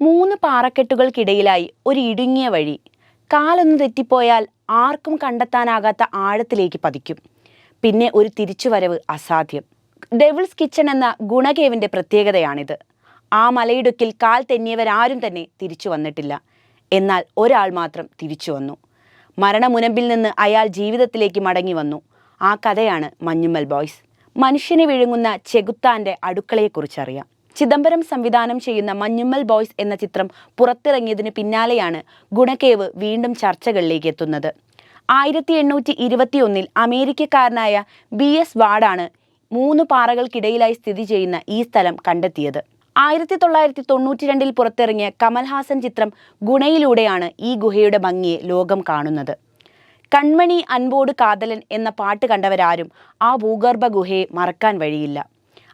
മൂന്ന് പാറക്കെട്ടുകൾക്കിടയിലായി ഒരു ഇടുങ്ങിയ വഴി. കാലൊന്ന് തെറ്റിപ്പോയാൽ ആർക്കും കണ്ടെത്താനാകാത്ത ആഴത്തിലേക്ക് പതിക്കും. പിന്നെ ഒരു തിരിച്ചുവരവ് അസാധ്യം. ഡെവിൾസ് കിച്ചൺ എന്ന ഗുണകേവിന്റെ പ്രത്യേകതയാണിത്. ആ മലയിടുക്കിൽ കാൽ തെന്നിയവരാരും തന്നെ തിരിച്ചു വന്നിട്ടില്ല. എന്നാൽ ഒരാൾ മാത്രം തിരിച്ചു വന്നു. മരണമുനമ്പിൽ നിന്ന് അയാൾ ജീവിതത്തിലേക്ക് മടങ്ങി വന്നു. ആ കഥയാണ് മഞ്ഞുമ്മൽ ബോയ്സ്. മനുഷ്യനെ വിഴുങ്ങുന്ന ചെകുത്താന്റെ അടുക്കളയെക്കുറിച്ചറിയാം. ചിദംബരം സംവിധാനം ചെയ്യുന്ന മഞ്ഞുമ്മൽ ബോയ്സ് എന്ന ചിത്രം പുറത്തിറങ്ങിയതിന് പിന്നാലെയാണ് ഗുണകേവ് വീണ്ടും ചർച്ചകളിലേക്ക് എത്തുന്നത്. ആയിരത്തി എണ്ണൂറ്റി ഇരുപത്തിയൊന്നിൽ അമേരിക്കക്കാരനായ ബി എസ് വാർഡാണ് മൂന്ന് പാറകൾക്കിടയിലായി സ്ഥിതി ചെയ്യുന്ന ഈ സ്ഥലം കണ്ടെത്തിയത്. ആയിരത്തി തൊള്ളായിരത്തി തൊണ്ണൂറ്റി രണ്ടിൽ പുറത്തിറങ്ങിയ കമൽഹാസൻ ചിത്രം ഗുണയിലൂടെയാണ് ഈ ഗുഹയുടെ ഭംഗിയെ ലോകം കാണുന്നത്. കൺമണി അൻപോട് കാതലൻ എന്ന പാട്ട് കണ്ടവരാരും ആ ഭൂഗർഭ ഗുഹയെ മറക്കാൻ വഴിയില്ല.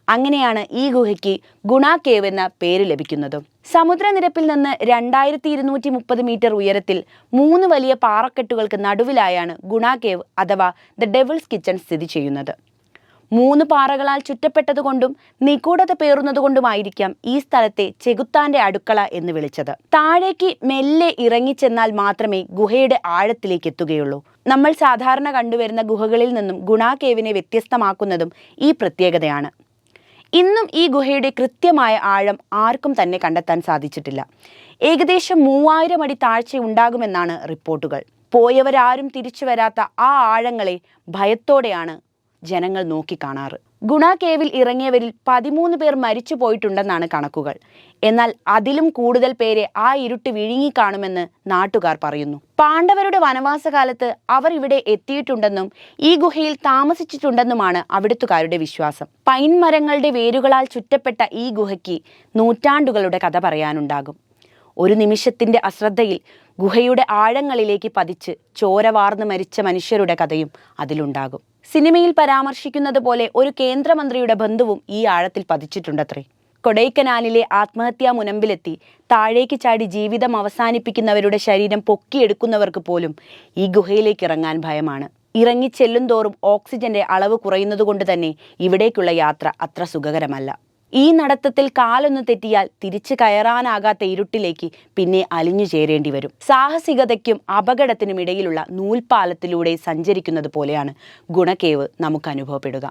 അങ്ങനെയാണ് ഈ ഗുഹയ്ക്ക് ഗുണ കേവ് എന്ന പേര് ലഭിക്കുന്നത്. സമുദ്രനിരപ്പിൽ നിന്ന് രണ്ടായിരത്തി ഇരുന്നൂറ്റി മുപ്പത് മീറ്റർ ഉയരത്തിൽ മൂന്ന് വലിയ പാറക്കെട്ടുകൾക്ക് നടുവിലായാണ് ഗുണ കേവ് അഥവാ ദ ഡെവിൾസ് കിച്ചൺ സ്ഥിതി ചെയ്യുന്നത്. മൂന്ന് പാറകളാൽ ചുറ്റപ്പെട്ടതുകൊണ്ടും നിഗൂഢത പേറുന്നതുകൊണ്ടുമായിരിക്കാം ഈ സ്ഥലത്തെ ചെകുത്താന്റെ അടുക്കള എന്ന് വിളിച്ചത്. താഴേക്ക് മെല്ലെ ഇറങ്ങിച്ചെന്നാൽ മാത്രമേ ഗുഹയുടെ ആഴത്തിലേക്ക് എത്തുകയുള്ളൂ. നമ്മൾ സാധാരണ കണ്ടുവരുന്ന ഗുഹകളിൽ നിന്നും ഗുണാ കേവിനെ വ്യത്യസ്തമാക്കുന്നതും ഈ പ്രത്യേകതയാണ്. ഇന്നും ഈ ഗുഹയുടെ കൃത്യമായ ആഴം ആർക്കും തന്നെ കണ്ടെത്താൻ സാധിച്ചിട്ടില്ല. ഏകദേശം മൂവായിരം അടി താഴ്ച ഉണ്ടാകുമെന്നാണ് റിപ്പോർട്ടുകൾ. പോയവരാരും തിരിച്ചു വരാത്ത ആ ആഴങ്ങളെ ഭയത്തോടെയാണ് ജനങ്ങൾ നോക്കിക്കാണാറ്. ഗുണ കേവിൽ ഇറങ്ങിയവരിൽ പതിമൂന്ന് പേർ മരിച്ചു പോയിട്ടുണ്ടെന്നാണ് കണക്കുകൾ. എന്നാൽ അതിലും കൂടുതൽ പേരെ ആ ഇരുട്ട് വിഴുങ്ങിക്കാണുമെന്ന് നാട്ടുകാർ പറയുന്നു. പാണ്ഡവരുടെ വനവാസകാലത്ത് അവർ ഇവിടെ എത്തിയിട്ടുണ്ടെന്നും ഈ ഗുഹയിൽ താമസിച്ചിട്ടുണ്ടെന്നുമാണ് അവിടുത്തുകാരുടെ വിശ്വാസം. പൈൻ മരങ്ങളുടെ വേരുകളാൽ ചുറ്റപ്പെട്ട ഈ ഗുഹയ്ക്ക് നൂറ്റാണ്ടുകളുടെ കഥ പറയാനുണ്ടാകും. ഒരു നിമിഷത്തിന്റെ അശ്രദ്ധയിൽ ഗുഹയുടെ ആഴങ്ങളിലേക്ക് പതിച്ച് ചോര വാർന്ന് മരിച്ച മനുഷ്യരുടെ കഥയും അതിലുണ്ടാകും. സിനിമയിൽ പരാമർശിക്കുന്നത് പോലെ ഒരു കേന്ദ്രമന്ത്രിയുടെ ബന്ധുവും ഈ ആഴത്തിൽ പതിച്ചിട്ടുണ്ടത്രേ. കൊടൈക്കനാലിലെ ആത്മഹത്യാ മുനമ്പിലെത്തി താഴേക്ക് ചാടി ജീവിതം അവസാനിപ്പിക്കുന്നവരുടെ ശരീരം പൊക്കിയെടുക്കുന്നവർക്ക് പോലും ഈ ഗുഹയിലേക്ക് ഇറങ്ങാൻ ഭയമാണ്. ഇറങ്ങിച്ചെല്ലും തോറും ഓക്സിജന്റെ അളവ് കുറയുന്നതുകൊണ്ട് തന്നെ ഇവിടേക്കുള്ള യാത്ര അത്ര സുഖകരമല്ല. ഈ നടത്തത്തിൽ കാലൊന്ന് തെറ്റിയാൽ തിരിച്ചു കയറാനാകാത്ത ഇരുട്ടിലേക്ക് പിന്നെ അലിഞ്ഞു ചേരേണ്ടി വരും. സാഹസികതയ്ക്കും അപകടത്തിനും ഇടയിലുള്ള നൂൽപാലത്തിലൂടെ സഞ്ചരിക്കുന്നത് പോലെയാണ് ഗുണക്കേവ് നമുക്ക് അനുഭവപ്പെടുക.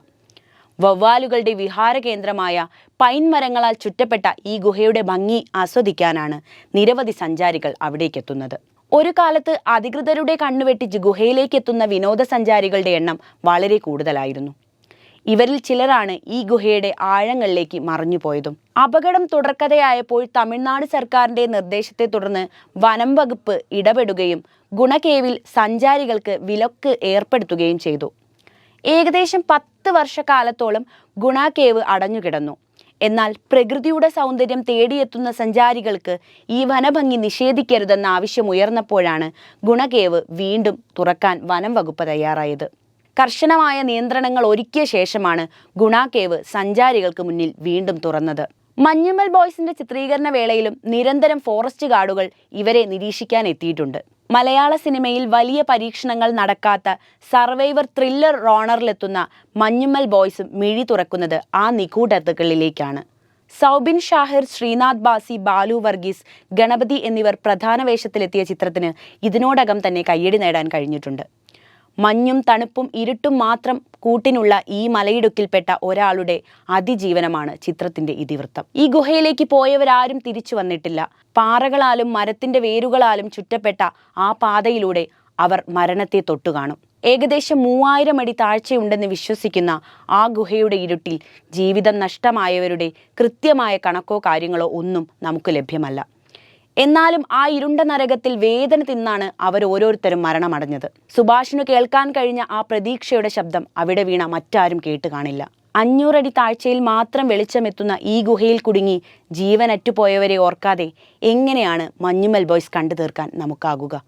വവ്വാലുകളുടെ വിഹാര കേന്ദ്രമായ പൈൻ മരങ്ങളാൽ ചുറ്റപ്പെട്ട ഈ ഗുഹയുടെ ഭംഗി ആസ്വദിക്കാനാണ് നിരവധി സഞ്ചാരികൾ അവിടേക്കെത്തുന്നത് ഒരു കാലത്ത് അധികൃതരുടെ കണ്ണുവെട്ടിച്ച് ഗുഹയിലേക്ക് എത്തുന്ന വിനോദസഞ്ചാരികളുടെ എണ്ണം വളരെ കൂടുതലായിരുന്നു. ഇവരിൽ ചിലരാണ് ഈ ഗുഹയുടെ ആഴങ്ങളിലേക്ക് മറഞ്ഞുപോയതും അപകടം തുടർക്കഥയായപ്പോൾ തമിഴ്നാട് സർക്കാരിന്റെ നിർദ്ദേശത്തെ തുടർന്ന് വനം വകുപ്പ് ഇടപെടുകയും ഗുണകേവിൽ സഞ്ചാരികൾക്ക് വിലക്ക് ഏർപ്പെടുത്തുകയും ചെയ്തു. ഏകദേശം പത്ത് വർഷക്കാലത്തോളം ഗുണകേവ് അടഞ്ഞുകിടന്നു. എന്നാൽ പ്രകൃതിയുടെ സൗന്ദര്യം തേടിയെത്തുന്ന സഞ്ചാരികൾക്ക് ഈ വനഭംഗി നിഷേധിക്കരുതെന്ന ആവശ്യം ഉയർന്നപ്പോഴാണ് ഗുണകേവ് വീണ്ടും തുറക്കാൻ വനം വകുപ്പ് തയ്യാറായത്. കർശനമായ നിയന്ത്രണങ്ങൾ ഒരുക്കിയ ശേഷമാണ് ഗുണ കേവ് സഞ്ചാരികൾക്ക് മുന്നിൽ വീണ്ടും തുറന്നത്. മഞ്ഞുമൽ ബോയ്സിന്റെ ചിത്രീകരണ വേളയിലും നിരന്തരം ഫോറസ്റ്റ് ഗാർഡുകൾ ഇവരെ നിരീക്ഷിക്കാൻ എത്തിയിട്ടുണ്ട്. മലയാള സിനിമയിൽ വലിയ പരീക്ഷണങ്ങൾ നടക്കാത്ത സർവൈവർ ത്രില്ലർ റോണറിലെത്തുന്ന മഞ്ഞുമൽ ബോയ്സും മിഴി തുറക്കുന്നത് ആ നിഗൂഢതകളിലേക്കാണ്. സൗബിൻ ഷാഹിർ ശ്രീനാഥ് ബാസി ബാലു വർഗീസ് ഗണപതി എന്നിവർ പ്രധാന വേഷത്തിലെത്തിയ ചിത്രത്തിന് ഇതിനോടകം തന്നെ കയ്യടി നേടാൻ കഴിഞ്ഞിട്ടുണ്ട്. മഞ്ഞും തണുപ്പും ഇരുട്ടും മാത്രം കൂട്ടിനുള്ള ഈ മലയിടുക്കിൽപ്പെട്ട ഒരാളുടെ അതിജീവനമാണ് ചിത്രത്തിന്റെ ഇതിവൃത്തം. ഈ ഗുഹയിലേക്ക് പോയവരാരും തിരിച്ചു വന്നിട്ടില്ല. പാറകളാലും മരത്തിന്റെ വേരുകളാലും ചുറ്റപ്പെട്ട ആ പാതയിലൂടെ അവർ മരണത്തെ തൊട്ടുകാണും ഏകദേശം മൂവായിരം അടി താഴ്ചയുണ്ടെന്ന് വിശ്വസിക്കുന്ന ആ ഗുഹയുടെ ഇരുട്ടിൽ ജീവിതം നഷ്ടമായവരുടെ കൃത്യമായ കണക്കോ കാര്യങ്ങളോ ഒന്നും നമുക്ക് ലഭ്യമല്ല. എന്നാലും ആ ഇരുണ്ട നരകത്തിൽ വേദന തിന്നാണ് അവർ ഓരോരുത്തരും മരണമടഞ്ഞത്. സുഭാഷിനു കേൾക്കാൻ കഴിഞ്ഞ ആ പ്രതീക്ഷയുടെ ശബ്ദം അവിടെ വീണ മറ്റാരും കേട്ട് കാണില്ല. അഞ്ഞൂറടി താഴ്ചയിൽ മാത്രം വെളിച്ചമെത്തുന്ന ഈ ഗുഹയിൽ കുടുങ്ങി ജീവനറ്റുപോയവരെ ഓർക്കാതെ എങ്ങനെയാണ് മഞ്ഞുമൽ ബോയ്സ് കണ്ടു തീർക്കാൻ നമുക്കാകുക?